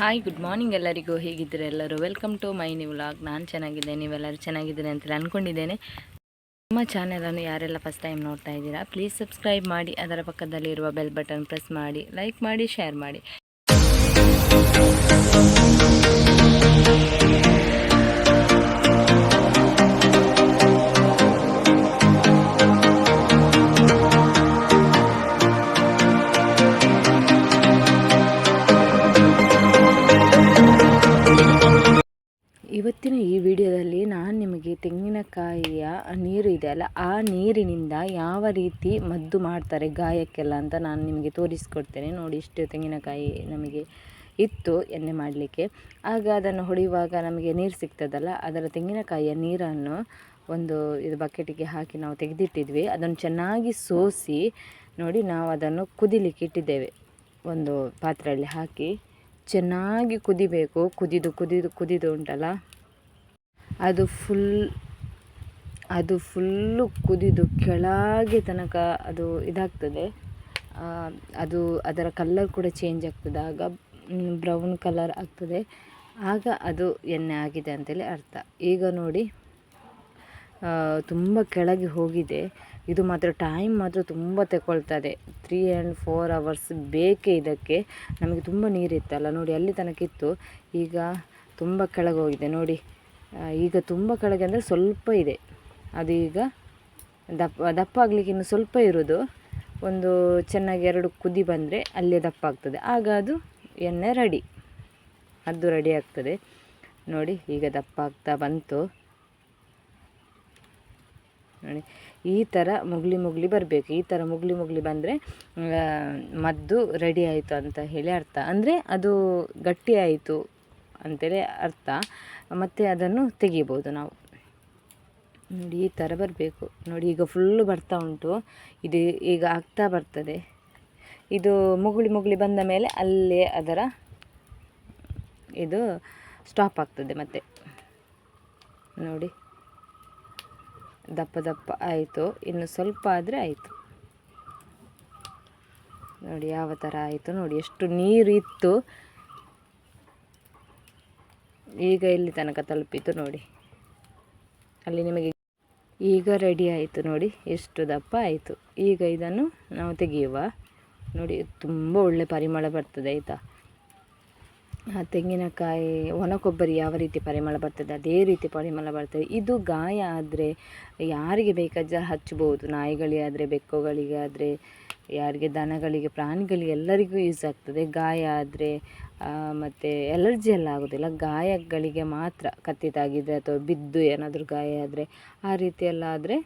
Hi good morning ಎಲ್ಲರಿಗೂ. ಹೇಗಿದ್ದೀರ ಎಲ್ಲರೂ? Welcome to my new vlog ನಾನು ಚೆನ್ನಾಗಿದ್ದೇನೆ. ನೀವೆಲ್ಲರೂ ಚೆನ್ನಾಗಿದ್ದೀರಿ ಅಂತ ಅಂದ್ಕೊಂಡಿದ್ದೇನೆ ನಮ್ಮ ಚಾನೆಲನ್ನು ಯಾರೆಲ್ಲ ಫಸ್ಟ್ ಟೈಮ್ ನೋಡ್ತಾ ಇದ್ದೀರಾ ಪ್ಲೀಸ್ ಸಬ್ಸ್ಕ್ರೈಬ್ ಮಾಡಿ. ಅದರ ಪಕ್ಕದಲ್ಲಿರುವ ಬೆಲ್ ಬಟನ್ ಪ್ರೆಸ್ ಮಾಡಿ. ಲೈಕ್ ಮಾಡಿ ಶೇರ್ ಮಾಡಿ. ಇವತ್ತಿನ ಈ ವಿಡಿಯೋದಲ್ಲಿ ನಾನು ನಿಮಗೆ ತೆಂಗಿನಕಾಯಿಯ ನೀರು ಇದೆ ಅಲ್ಲ, ಆ ನೀರಿನಿಂದ ಯಾವ ರೀತಿ ಮದ್ದು ಮಾಡ್ತಾರೆ ಗಾಯಕ್ಕೆಲ್ಲ ಅಂತ ನಾನು ನಿಮಗೆ ತೋರಿಸ್ಕೊಡ್ತೇನೆ. ನೋಡಿ ಇಷ್ಟು ತೆಂಗಿನಕಾಯಿ ನಮಗೆ ಇತ್ತು ಎಣ್ಣೆ ಮಾಡಲಿಕ್ಕೆ. ಆಗ ಅದನ್ನು ಹೊಡೆಯುವಾಗ ನಮಗೆ ನೀರು ಸಿಗ್ತದಲ್ಲ, ಅದರ ತೆಂಗಿನಕಾಯಿಯ ನೀರನ್ನು ಒಂದು ಇದು ಬಕೆಟಿಗೆ ಹಾಕಿ ನಾವು ತೆಗೆದಿಟ್ಟಿದ್ವಿ. ಅದನ್ನು ಚೆನ್ನಾಗಿ ಸೋಸಿ ನೋಡಿ ನಾವು ಅದನ್ನು ಕುದಿಲಿಕ್ಕೆ ಇಟ್ಟಿದ್ದೇವೆ. ಒಂದು ಪಾತ್ರೆಯಲ್ಲಿ ಹಾಕಿ ಚೆನ್ನಾಗಿ ಕುದಿಬೇಕು. ಕುದಿದು ಕುದಿದು ಕುದಿದು ಉಂಟಲ್ಲ? ಅದು ಫುಲ್ ಅದು ಫುಲ್ಲು ಕುದಿದು ಕೆಳಗೆ ತನಕ ಅದು ಇದಾಗ್ತದೆ. ಅದು ಅದರ ಕಲ್ಲರ್ ಕೂಡ ಚೇಂಜ್ ಆಗ್ತದೆ. ಆಗ ಬ್ರೌನ್ ಕಲರ್ ಆಗ್ತದೆ. ಆಗ ಅದು ಎಣ್ಣೆ ಆಗಿದೆ ಅಂತೇಳಿ ಅರ್ಥ. ಈಗ ನೋಡಿ ತುಂಬ ಕೆಳಗೆ ಹೋಗಿದೆ. ಇದು ಮಾತ್ರ ಟೈಮ್ ಮಾತ್ರ ತುಂಬ ತಗೊಳ್ತದೆ ತ್ರೀ ಆ್ಯಂಡ್ ಫೋರ್ ಅವರ್ಸ್ ಬೇಕೇ ಇದಕ್ಕೆ. ನಮಗೆ ತುಂಬ ನೀರಿತ್ತಲ್ಲ. ನೋಡಿ, ಅಲ್ಲಿ ತನಕ ಇತ್ತು. ಈಗ ತುಂಬ ಕೆಳಗೆ ಹೋಗಿದೆ. ನೋಡಿ ಈಗ ತುಂಬ ಕೆಳಗೆ ಅಂದರೆ ಸ್ವಲ್ಪ ಇದೆ. ಅದು ಈಗ ದಪ್ಪ ದಪ್ಪ ಆಗಲಿಕ್ಕೆ ಇನ್ನು ಸ್ವಲ್ಪ ಇರೋದು. ಒಂದು ಚೆನ್ನಾಗಿ ಎರಡು ಕುದಿ ಬಂದರೆ ಅಲ್ಲೇ ದಪ್ಪ ಆಗ್ತದೆ. ಆಗ ಅದು ಎಣ್ಣೆ ರೆಡಿ. ಅದು ರೆಡಿ ಆಗ್ತದೆ. ನೋಡಿ, ಈಗ ದಪ್ಪ ಆಗ್ತಾ ಬಂತು. ನೋಡಿ, ಈ ಥರ ಮುಗ್ಲಿ ಮುಗ್ಲಿ ಬರಬೇಕು. ಈ ಥರ ಮುಗ್ಲಿ ಮುಗ್ಲಿ ಬಂದರೆ ಮದ್ದು ರೆಡಿ ಆಯಿತು ಅಂತ ಹೇಳಿ ಅರ್ಥ. ಅಂದರೆ ಅದು ಗಟ್ಟಿ ಆಯಿತು ಅಂತೇಳಿ ಅರ್ಥ. ಮತ್ತು ಅದನ್ನು ತೆಗಿಬೋದು ನಾವು. ನೋಡಿ, ಈ ಥರ ಬರಬೇಕು. ನೋಡಿ, ಈಗ ಫುಲ್ಲು ಬರ್ತಾ ಉಂಟು. ಇದು ಈಗ ಆಗ್ತಾ ಬರ್ತದೆ. ಇದು ಮುಗುಳಿ ಮುಗುಳಿ ಬಂದ ಮೇಲೆ ಅಲ್ಲೇ ಅದರ ಇದು ಸ್ಟಾಪ್ ಆಗ್ತದೆ ಮತ್ತೆ. ನೋಡಿ, ದಪ್ಪ ದಪ್ಪ ಆಯಿತು. ಇನ್ನು ಸ್ವಲ್ಪ ಆದರೆ ಆಯಿತು. ನೋಡಿ, ಯಾವ ಥರ ಆಯಿತು? ನೋಡಿ, ಎಷ್ಟು ನೀರು ಇತ್ತು ಈಗ ಇಲ್ಲಿ ತನಕ ತಲುಪಿತು ನೋಡಿ. ಅಲ್ಲಿ ನಿಮಗೆ ಈಗ ರೆಡಿ ಆಯಿತು ನೋಡಿ, ಎಷ್ಟು ದಪ್ಪ ಆಯಿತು. ಈಗ ಇದನ್ನು ನಾವು ತೆಗೆಯುವ. ನೋಡಿ, ತುಂಬ ಒಳ್ಳೆ ಪರಿಮಳ ಬರ್ತದೆ, ಆಯಿತಾ? ಆ ತೆಂಗಿನಕಾಯಿ ಒಣ ಕೊಬ್ಬರಿ ಯಾವ ರೀತಿ ಪರಿಮಳ ಬರ್ತದೆ, ಅದೇ ರೀತಿ ಪರಿಮಳ ಬರ್ತದೆ. ಇದು ಗಾಯ ಆದರೆ ಯಾರಿಗೆ ಬೇಕಾದ ಹಚ್ಚಬಹುದು ನಾಯಿಗಳಿಗೆ ಆದರೆ, ಬೆಕ್ಕುಗಳಿಗೆ ಆದರೆ ಯಾರಿಗೆ ದನಗಳಿಗೆ, ಪ್ರಾಣಿಗಳಿಗೆ ಎಲ್ಲರಿಗೂ ಯೂಸ್ ಆಗ್ತದೆ. ಗಾಯ ಆದರೆ ಮತ್ತು ಎಲರ್ಜಿ ಎಲ್ಲ ಆಗೋದಿಲ್ಲ. ಗಾಯಗಳಿಗೆ ಮಾತ್ರ ಕತ್ತಿ ತಾಗಿದರೆ ಅಥವಾ ಬಿದ್ದು ಏನಾದರೂ ಗಾಯ ಆದರೆ ಆ ರೀತಿ ಎಲ್ಲ ಆದರೆ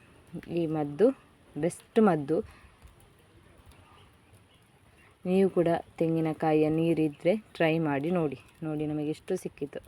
ಈ ಮದ್ದು ಬೆಸ್ಟ್ ಮದ್ದು. ನೀವು ಕೂಡ ತೆಂಗಿನಕಾಯಿಯ ನೀರಿದ್ದರೆ ಟ್ರೈ ಮಾಡಿ ನೋಡಿ. ನೋಡಿ ನಮಗೆ ಎಷ್ಟು ಸಿಕ್ಕಿತು.